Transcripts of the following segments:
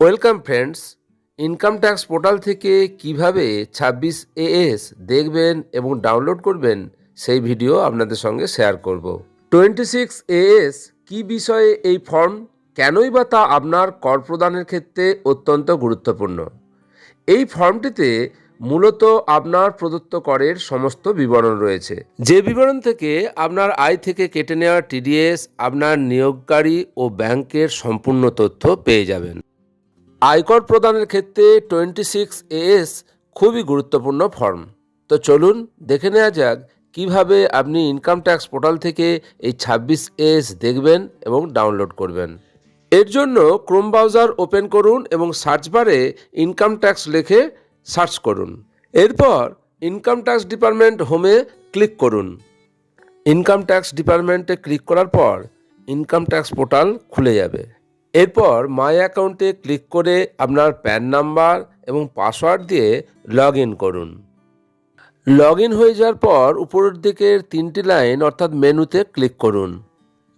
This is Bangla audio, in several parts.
Welcome friends, income tax portal থেকে কীভাবে ছাব্বিশ এএস দেখবেন এবং ডাউনলোড করবেন সেই ভিডিও আপনাদের সঙ্গে শেয়ার করব। টোয়েন্টি সিক্স এএস কী বিষয়ে এই ফর্ম? কেনই বা তা আপনার কর প্রদানের ক্ষেত্রে অত্যন্ত গুরুত্বপূর্ণ। এই ফর্মটিতে মূলত আপনার প্রদত্ত করের সমস্ত বিবরণ রয়েছে। যে বিবরণ থেকে আপনার আয় থেকে কেটে নেওয়া টিডিএস আপনার নিয়োগকারী ও ব্যাংকের সম্পূর্ণ তথ্য পেয়ে যাবেন। আয়কর প্রদানের ক্ষেত্রে টোয়েন্টি সিক্স এএস খুবই গুরুত্বপূর্ণ ফর্ম। তো চলুন দেখে নেওয়া যাক কীভাবে আপনি ইনকাম ট্যাক্স পোর্টাল থেকে এই ছাব্বিশ এস দেখবেন এবং ডাউনলোড করবেন। এর জন্য ক্রোম ব্রাউজার ওপেন করুন এবং সার্চ বারে ইনকাম ট্যাক্স লিখে সার্চ করুন। এরপর ইনকাম ট্যাক্স ডিপার্টমেন্ট হোমে ক্লিক করুন। ইনকাম ট্যাক্স ডিপার্টমেন্টে ক্লিক করার পর ইনকাম ট্যাক্স পোর্টাল খুলে যাবে। এরপর মাই অ্যাকাউন্টে ক্লিক করে আপনার প্যান নাম্বার এবং পাসওয়ার্ড দিয়ে লগ করুন। লগ হয়ে যাওয়ার পর উপরের দিকের তিনটি লাইন অর্থাৎ মেনুতে ক্লিক করুন।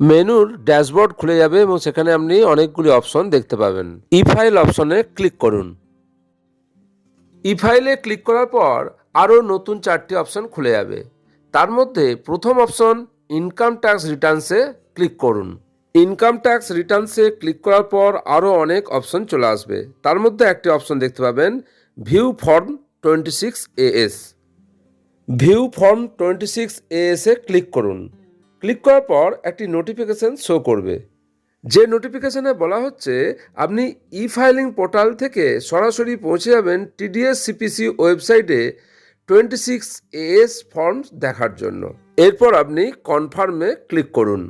মেনুর ড্যাশবোর্ড খুলে যাবে এবং সেখানে আপনি অনেকগুলি অপশন দেখতে পাবেন। ই ফাইল অপশনে ক্লিক করুন। ই ফাইলে ক্লিক করার পর আরও নতুন চারটি অপশন খুলে যাবে। তার মধ্যে প্রথম অপশন ইনকাম ট্যাক্স রিটার্নসে ক্লিক করুন। ইনকাম ট্যাক্স রিটার্নসে ক্লিক করার পর আরও অনেক অপশন চলে আসবে। তার মধ্যে একটি অপশন দেখতে পাবেন view form twenty six AS view form twenty six A এএসে click করুন। ক্লিক করার পর একটি নোটিফিকেশন শো করবে। যে নোটিফিকেশনে বলা হচ্ছে, আপনি ই ফাইলিং পোর্টাল থেকে সরাসরি পৌঁছে যাবেন টিডিএস সিপিসি ওয়েবসাইটে টোয়েন্টি সিক্স এএস ফর্ম দেখার জন্য। এরপর আপনি কনফার্মে ক্লিক করুন।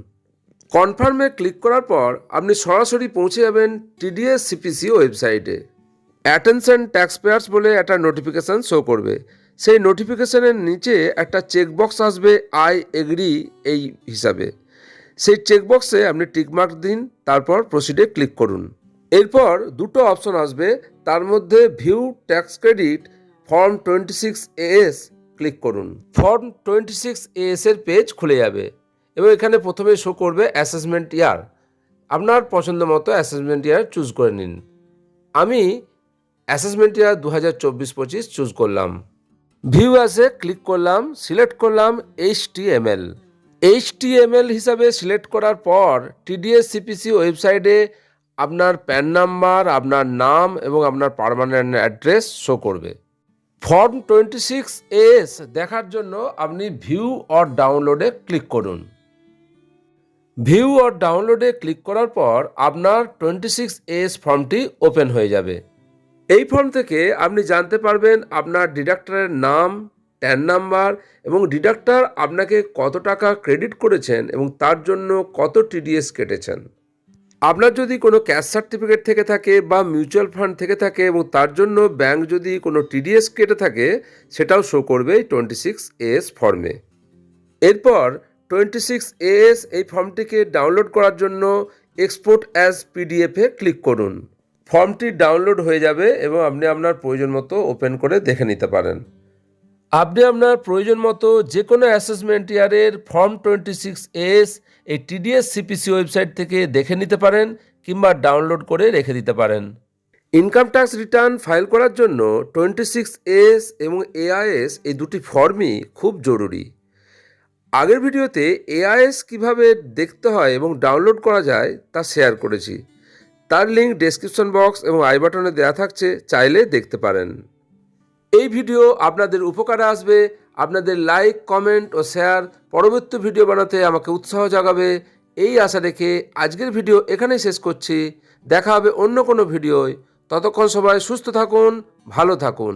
কনফার্মে ক্লিক করার পর আপনি সরাসরি পৌঁছে যাবেন টিডিএস সিপিসি ওয়েবসাইটে। অ্যাটেনশন ট্যাক্স পেয়ার্স বলে একটা নোটিফিকেশান শো করবে। সেই নোটিফিকেশানের নিচে একটা চেকবক্স আসবে, আই এগ্রি এই হিসাবে। সেই চেকবক্সে আপনি টিকমার্ক দিন, তারপর প্রসিডে ক্লিক করুন। এরপর দুটো অপশন আসবে, তার মধ্যে view tax credit, form twenty six AS click করুন। ফর্ম টোয়েন্টি সিক্স এএস এর পেজ খুলে যাবে। এবং এখানে প্রথমে শো করবে অ্যাসেসমেন্ট ইয়ার আপনার পছন্দ মতো অ্যাসেসমেন্ট ইয়ার চুজ করে নিন। আমি অ্যাসেসমেন্ট ইয়ার দু হাজার চব্বিশ পঁচিশ চুজ করলাম। ভিউ অ্যাসে ক্লিক করলাম সিলেক্ট করলাম H T M L H T M L হিসাবে সিলেক্ট করার পর টিডিএস সিপিসি ওয়েবসাইটে আপনার প্যান নাম্বার আপনার নাম এবং আপনার পারমানেন্ট অ্যাড্রেস শো করবে। ফর্ম টোয়েন্টি সিক্স এস দেখার জন্য আপনি ভিউ অর ডাউনলোডে ক্লিক করুন। ভিউ অর ডাউনলোডে ক্লিক করার পর আপনার টোয়েন্টি সিক্স এস ফর্মটি ওপেন হয়ে যাবে। এই ফর্ম থেকে আপনি জানতে পারবেন আপনার ডিডাক্টরের নাম ট্যান নাম্বার এবং ডিডাক্টর আপনাকে কত টাকা ক্রেডিট করেছেন এবং তার জন্য কত টিডিএস কেটেছেন। আপনার যদি কোনো ক্যাশ সার্টিফিকেট থেকে থাকে বা মিউচুয়াল ফান্ড থেকে থাকে এবং তার জন্য ব্যাংক যদি কোনো টিডিএস কেটে থাকে, সেটাও শো করবে টোয়েন্টি সিক্স এস ফর্মে। এরপর টোয়েন্টি সিক্স এস এই ফর্মটিকে ডাউনলোড করার জন্য এক্সপোর্ট অ্যাজ পিডিএফে ক্লিক করুন। ফর্মটি ডাউনলোড হয়ে যাবে এবং আপনি আপনার প্রয়োজন মতো ওপেন করে দেখে নিতে পারেন। আপনি আপনার প্রয়োজন মতো যে কোনো অ্যাসেসমেন্ট ইয়ারের ফর্ম টোয়েন্টি সিক্স এস এই টিডিএস সিপিসি ওয়েবসাইট থেকে দেখে নিতে পারেন কিংবা ডাউনলোড করে রেখে দিতে পারেন। ইনকাম ট্যাক্স রিটার্ন ফাইল করার জন্য টোয়েন্টি সিক্স এস এবং এআইএস এই দুটি ফর্মই খুব জরুরি। আগের ভিডিওতে এআইএস কীভাবে দেখতে হয় এবং ডাউনলোড করা যায় তা শেয়ার করেছি। তার লিঙ্ক ডেসক্রিপশন বক্স এবং আই বাটনে দেওয়া থাকছে, চাইলে দেখতে পারেন। এই ভিডিও আপনাদের উপকারে আসবে, আপনাদের লাইক, কমেন্ট ও শেয়ার পরবর্তী ভিডিও বানাতে আমাকে উৎসাহ জাগাবে। এই আশা রেখে আজকের ভিডিও এখানেই শেষ করছি। দেখা হবে অন্য কোনো ভিডিওয়। ততক্ষণ সবাই সুস্থ থাকুন, ভালো থাকুন।